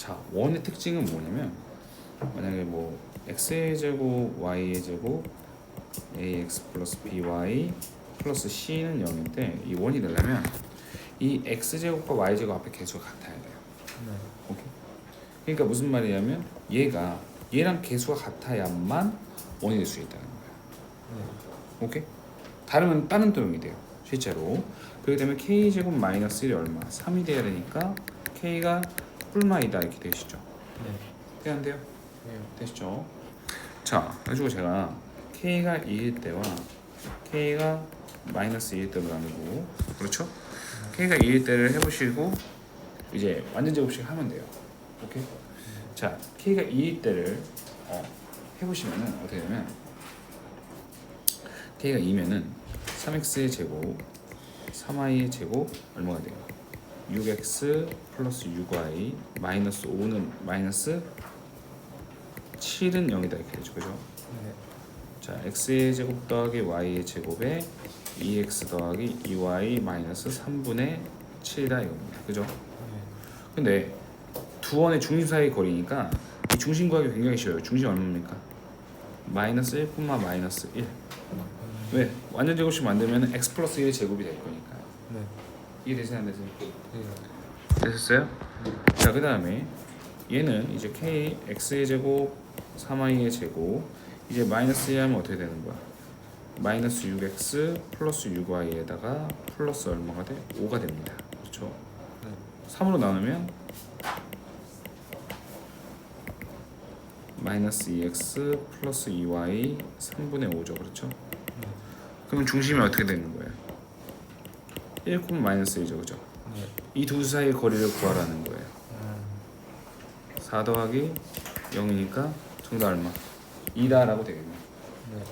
자 원의 특징은 뭐냐면 만약에 뭐 x의 제곱 y의 제곱 ax 플러스 by 플러스 c는 0일 때 이 원이 되려면 이 x 제곱과 y 제곱 앞에 개수가 같아야 돼요. 네. 오케이. 그러니까 무슨 말이냐면 얘가 얘랑 개수가 같아야만 원이 될 수 있다는 거야. 네. 오케이? 다르면 다른 도형이 돼요. 실제로. 그렇기 때문에 k 제곱 마이너스 1이 얼마? 3이 돼야 되니까 k가 뿔마이다 이렇게 되시죠. 네. 돼요? 네. 되시죠? 자, 그래가지고 제가 k가 2일 때와 k가 마이너스 2일 때로 나누고 그렇죠? k가 2일 때를 해보시고 이제 완전 제곱식 하면 돼요. 오케이? 자, k가 2일 때를 어, 해보시면은 어떻게 되냐면 k가 2면은 3x의 제곱 3y의 제곱 얼마가 돼요? 6x 플러스 6y 마이너스 5는 마이너스 7은 0이다 이렇게 되죠 그죠? 네. 자 x의 제곱 더하기 y의 제곱에 2x 더하기 2y 마이너스 3분의 7이다 이겁니다 그죠? 네. 근데 두 원의 중심 사이 거리니까 이 중심 구하기 굉장히 쉬워요 중심 얼마입니까? 마이너스 1, 마이너스 1 왜? 완전 제곱식 만들면 x 플러스 1의 제곱이 될 거니까 네. 이해되세요? 안 되세요? 네. 됐었어요? 자, 그 다음에 얘는 이제 k, x의 제곱, 3i의 제곱 이제 마이너스 2 하면 어떻게 되는 거야? 마이너스 6x 플러스 6y에다가 플러스 얼마가 돼? 5가 됩니다. 그렇죠? 3으로 나누면 마이너스 2x 플러스 2y 3분의 5죠. 그렇죠? 그럼 중심이 어떻게 되는 거야? 1콤 마이너스이죠, 그죠? 네. 이두 사이의 거리를 구하라는 거예요 4 더하기 0이니까 정답 얼마? 2다라고 되겠네요 네.